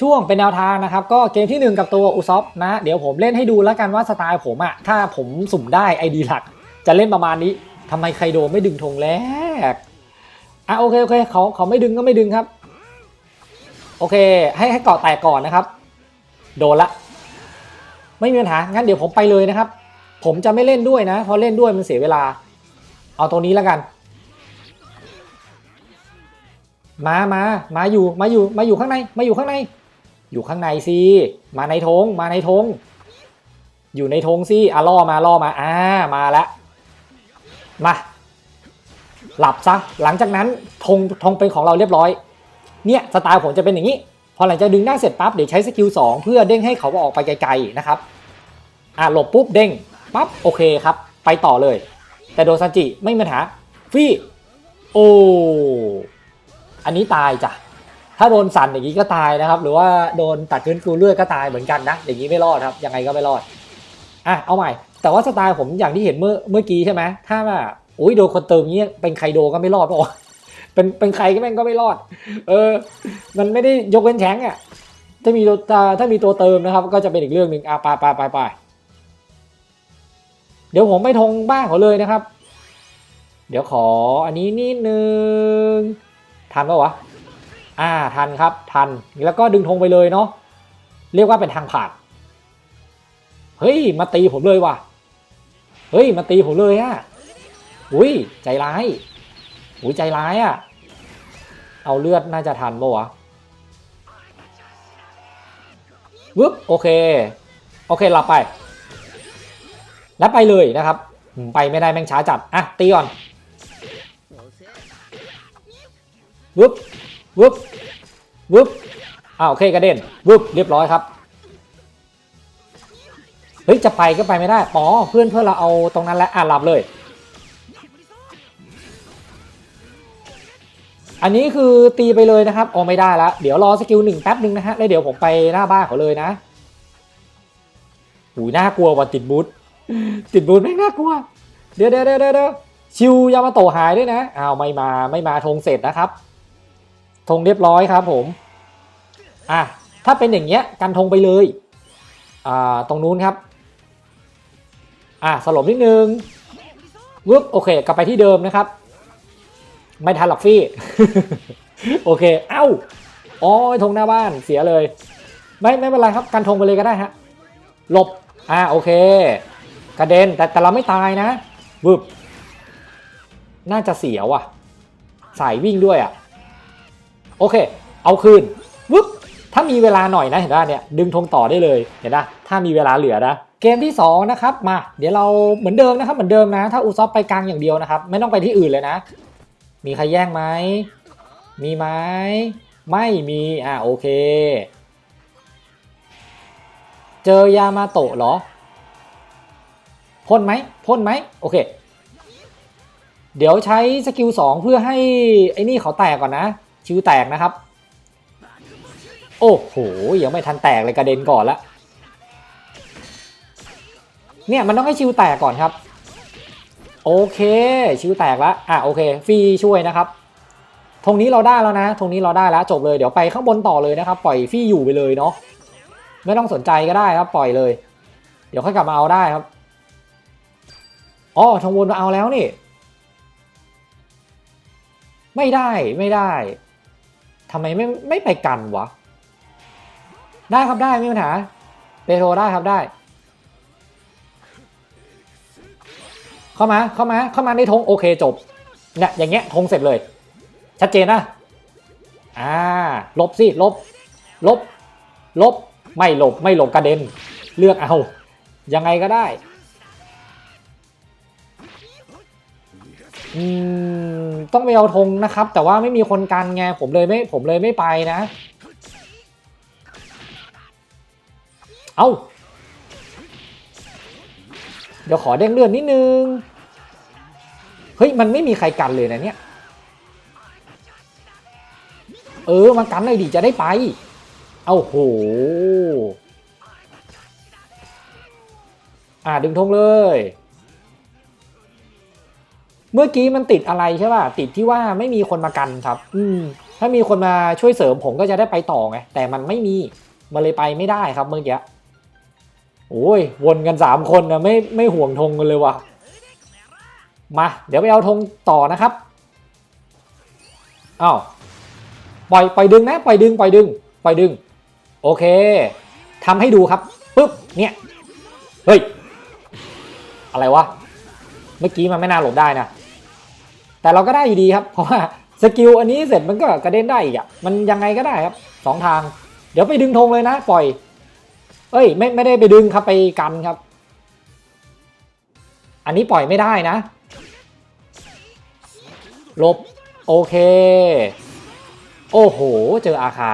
ช่วงเป็นแนวทางนะครับ ก็เกมที่ 1 กับตัวอุซอฟนะเดี๋ยวผมเล่นให้ดูแล้วกันว่าสไตล์ผมอะถ้าผมสุ่มได้ไอดีหลัก จะเล่นประมาณนี้ทำไมไคโดไม่ดึงธงแรกอะโอเคโอเคเขาเขาไม่ดึงก็ไม่ดึงครับ โอเค ให้ให้เกาะแตกก่อนนะครับ โดนละไม่มีปัญหางั้นเดี๋ยวผมไปเลยนะครับ ผมจะไม่เล่นด้วยนะเพราะเล่นด้วยมันเสียเวลา เอาตรงนี้แล้วกัน มามามาอยู่มาอยู่มาอยู่ข้างในมาอยู่ข้างใน อยู่ข้างในสิมาในธงมาในธงอยู่ในธงสิอะล่อมาล่อมาอ่ามาแล้วมาหลับซะหลังจากนั้นธงธงเป็นของเราเรียบร้อย เนี่ยสไตล์ผมจะเป็นอย่างนี้ พอหลังจากดึงได้เสร็จปั๊บเดี๋ยวใช้สกิล2เพื่อเด้งให้เขาออกไปไกลๆนะครับอะหลบปุ๊บเด้งปั๊บโอเคครับ ไปต่อเลย แต่โดนซันจิไม่มีปัญหาฟี่โอ้อันนี้ตายจ้ะ ถ้าโดนสั่นอย่างนี้ก็ตายนะครับ หรือว่าโดนตัดพื้นฟูเลือดก็ตายเหมือนกันนะอย่างนี้ไม่รอดครับยังไงก็ไม่รอดอะเอาใหม่ แต่ว่าสไตล์ผมอย่างที่เห็นเมื่อเมื่อกี้ใช่ไหมถ้าว่าอุ้ยโดนคนเติมเนี้ยเป็นใครโดก็ไม่รอดปะวะเป็นเป็นใครก็แม่งก็ไม่รอด เออ มันไม่ได้ยกเว้นแชงอะถ้ามีตัวถ้ามีตัวเติมนะครับ ก็จะเป็นอีกเรื่องหนึ่งอะไปไปไปไปเดี๋ยวผมไปทงบ้านเขาเลยนะครับ เดี๋ยวขออันนี้นิดนึงทันปะวะ อ่าทันครับทันแล้วก็ดึงธงไปเลยเนาะเรียกว่าเป็นทางผ่านเฮ้ยมาตีผมเลยว่ะเฮ้ยมาตีผมเลยอะอุ้ยใจร้ายอุ้ยใจร้ายอะเอาเลือดน่าจะทันปะวะวึบโอเคโอเคหลับไป แล้วไปเลยนะครับ ไปไม่ได้แม่งช้าจัดอะตีก่อนวึบ วึบวึบอ่าวโอเคกระเด็นวึบเรียบร้อยครับเฮ้ยจะไปก็ไปไม่ได้อ๋อเพื่อนเพื่อนเราเอาตรงนั้นแล้วอะหลับเลย อันนี้คือตีไปเลยนะครับอ๋อไม่ได้แล้วเดี๋ยวรอสกิลหนึ่งแป๊บหนึ่งนะฮะแล้วเดี๋ยวผมไปหน้าบ้านเขาเลยนะหูยน่ากลัวว่ะติดบูทติดบูทไม่งน่ากลัวเดี๋ยวเดี๋ยวเดี๋ยวเดี๋ยวชิวยามาโตหายด้วยนะอ้าวไม่มาไม่มาธงเสร็จนะครับ ธงเรียบร้อยครับผมอะถ้าเป็นอย่างเงี้ยกันธงไปเลยอ่าตรงนู้นครับอะสลบนิดนึงวึบโอเค กลับไปที่เดิมนะครับ ไม่ทันหรอกฟี่โอเค เอ้าอ๋อธงหน้าบ้านเสียเลย ไม่ไม่เป็นไรครับกันธงไปเลยก็ได้ฮะหลบอ่าโอเค กระเด็นแต่แต่เราไม่ตายนะวึบน่าจะเสียวอะ สายวิ่งด้วยอะ โอเค เอาคืนวึบถ้ามีเวลาหน่อยนะเห็นป่ะเนี่ยดึงธงต่อได้เลยเห็นป่ะถ้ามีเวลาเหลือนะเกมที่ 2 นะครับ มา เดี๋ยวเราเหมือนเดิมนะครับเหมือนเดิมนะ ถ้าอูซอฟไปกลางอย่างเดียวนะครับ ไม่ต้องไปที่อื่นเลยนะ มีใครแย่งไหมมีไหมไม่มีอะโอเค เจอยามาโตะเหรอพ่นไหมพ่นไหมโอเค เดี๋ยวใช้สกิล2เพื่อให้ไอ้นี่เขาแตกก่อนนะ ชิวแตกนะครับ โอ้โหยังไม่ทันแตกเลยกระเด็นก่อนละเนี่ยมันต้องให้ชิวแตกก่อนครับ โอเคชิวแตกแล้วอะโอเคฟรีช่วยนะครับตรงนี้เราได้แล้วนะตรงนี้เราได้แล้วจบเลยเดี๋ยวไปข้างบนต่อเลยนะครับ ปล่อยฟรีอยู่ไปเลยเนาะไม่ต้องสนใจก็ได้ครับ ปล่อยเลย เดี๋ยวค่อยกลับมาเอาได้ครับอ๋อทางวนมาเอาแล้วนี่ ไม่ได้ไม่ได้ ทำไมไม่ไม่ไปกันวะ ได้ครับได้ไม่มีปัญหาเปโทรได้ครับได้ เข้ามาเข้ามาเข้ามาในธงโอเคจบเนี่ยอย่างเงี้ยธงเสร็จเลย ชัดเจนนะอ่าลบสิลบ ลบ ลบ ไม่หลบไม่หลบกระเด็น เลือกเอา ยังไงก็ได้ อืมต้องไปเอาธงนะครับ แต่ว่าไม่มีคนกันไงผมเลยไม่ผมเลยไม่ไปนะ เอาเดี๋ยวขอเด้งเลื่อนนิดนึง เฮ้ย มันไม่มีใครกันเลยนะเนี่ย เออมากันหน่อยดิจะได้ไป เอาโห อ่าดึงธงเลย เมื่อกี้มันติดอะไรใช่ป่ะติดที่ว่าไม่มีคนมากันครับ อืมถ้ามีคนมาช่วยเสริมผมก็จะได้ไปต่อไงแต่มันไม่มีมันเลยไปไม่ได้ครับเมื่อกี้โอ้ยวนกันสามคนนะไม่ไม่ห่วงธงกันเลยว่ะมา เดี๋ยวไปเอาธงต่อนะครับอ้าวปล่อยปล่อยดึงนะปล่อยดึงปล่อยดึงปล่อยดึง โอเคทำให้ดูครับปึ๊บเนี่ยเฮ้ยอะไรวะเมื่อกี้มันไม่น่าหลบได้นะ แต่เราก็ได้อยู่ดีครับ เพราะว่าสกิลอันนี้เสร็จมันก็กระเด็นได้อีกอะมันยังไงก็ได้ครับสองทาง เดี๋ยวไปดึงธงเลยนะ ปล่อย เอ้ย ไม่ไม่ได้ไปดึงครับไปกันครับ อันนี้ปล่อยไม่ได้นะลบโอเค โอ้โห เจออาคา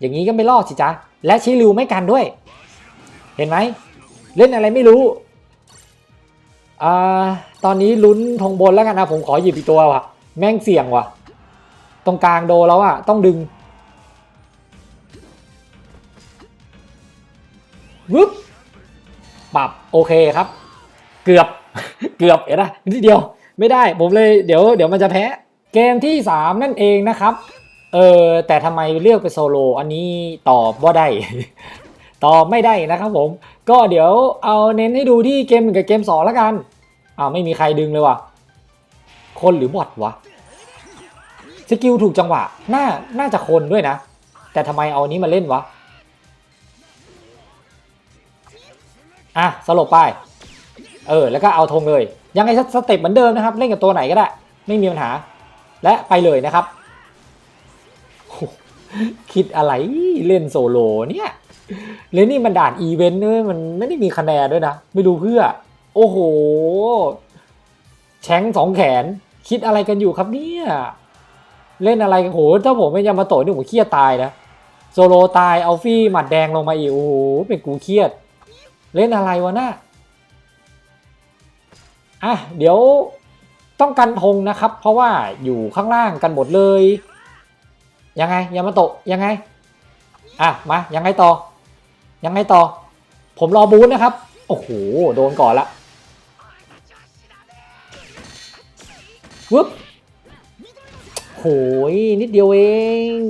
อย่างนี้ก็ไม่รอดสิจ๊ะ และชิริวไม่กันด้วย เห็นไหม เล่นอะไรไม่รู้ อ่าตอนนี้ลุ้นธงบนแล้วกันนะผมขอหยิบอีกตัวว่ะ แม่งเสี่ยงว่ะ ตรงกลางโดแล้วอะ ต้องดึงวึบปรับโอเคครับ เกือบเกือบเห็นไหมนิดเดียวไม่ได้ผมเลยเดี๋ยวเดี๋ยวมันจะแพ้ เกมที่ 3 นั่นเองนะครับ เออแต่ทำไมเลือกเป็นโซโล อันนี้ตอบว่าได้ ตอบไม่ได้นะครับผม ก็เดี๋ยวเอาเน้นให้ดูที่เกมหนึ่งกับเกมสองแล้วกันอ้าวไม่มีใครดึงเลยว่ะ คนหรือบอทวะ สกิลถูกจังหวะ น่า น่าจะคนด้วยนะ แต่ทำไมเอานี้มาเล่นวะ อะ สลบไป เออ แล้วก็เอาธงเลย ยังไงสเต็ปเหมือนเดิมนะครับ เล่นกับตัวไหนก็ได้ ไม่มีปัญหา และไปเลยนะครับ คิดอะไรเล่นโซโลเนี่ย เล่นนี่มันด่านอีเวนต์ด้วยมันไม่ได้มีคะแนนด้วยนะ ไม่รู้เพื่อ โอ้โห แชงสองแขน คิดอะไรกันอยู่ครับเนี่ย เล่นอะไรกันโห ถ้าผมเป็นยามาโตะนี่ผมเครียดตายนะ โซโลตายเอาฟี่หมัดแดงลงมาอีก โอ้โห เป็นกูเครียด เล่นอะไรวะน่ะอะ เดี๋ยวต้องกันธงนะครับ เพราะว่าอยู่ข้างล่างกันหมดเลย ยังไงยามาโตะยังไง อะ มา ยังไงต่อ ยังไงต่อ ผมรอบูธนะครับ โอ้โห โดนก่อนละวึบโหยนิดเดียวเอง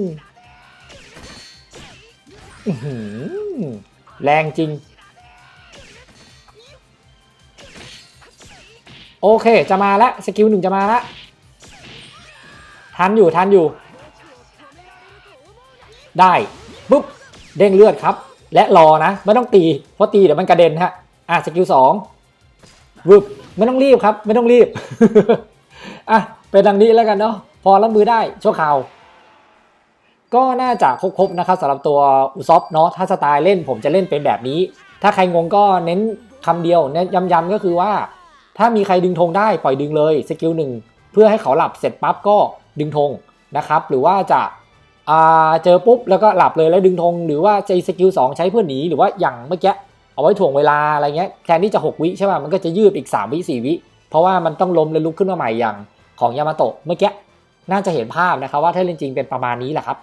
อแรงจริง โอเค จะมาแล้วสกิลหนึ่งจะมาแล้วทันอยู่ทันอยู่ ได้ปุ๊บเด้งเลือดครับ และรอนะ ไม่ต้องตี เพราะตีเดี๋ยวมันกระเด็นฮะอะสกิลสองวึบไม่ต้องรีบครับ ไม่ต้องรีบอะเป็นดังนี้แล้วกันเนาะพอรับมือได้ชั่วคราวก็น่าจะครบๆนะครับสำหรับตัวอุซอฟเนาะถ้าสไตล์เล่นผมจะเล่นเป็นแบบนี้ ถ้าใครงงก็เน้นคำเดียวเน้นย้ำๆก็คือว่า ถ้ามีใครดึงธงได้ปล่อยดึงเลยสกิลหนึ่งเพื่อให้เขาหลับเสร็จปั๊บก็ดึงธงนะครับ หรือว่าจะ เจอปุ๊บแล้วก็หลับเลยแล้วดึงธงหรือว่าใจสกิลสองใช้เพื่อหนีหรือว่าอย่างเมื่อกี้เอาไว้ถ่วงเวลาอะไรเงี้ยแทนที่จะ 6 วิใช่ป่ะมันก็จะยืดอีก 3 วิ 4 วิ เพราะว่ามันต้องล้มแล้วลุกขึ้นมาใหม่อย่างของยามาโตะเมื่อกี้น่าจะเห็นภาพนะครับว่าถ้าเล่นจริงเป็นประมาณนี้แหละครับ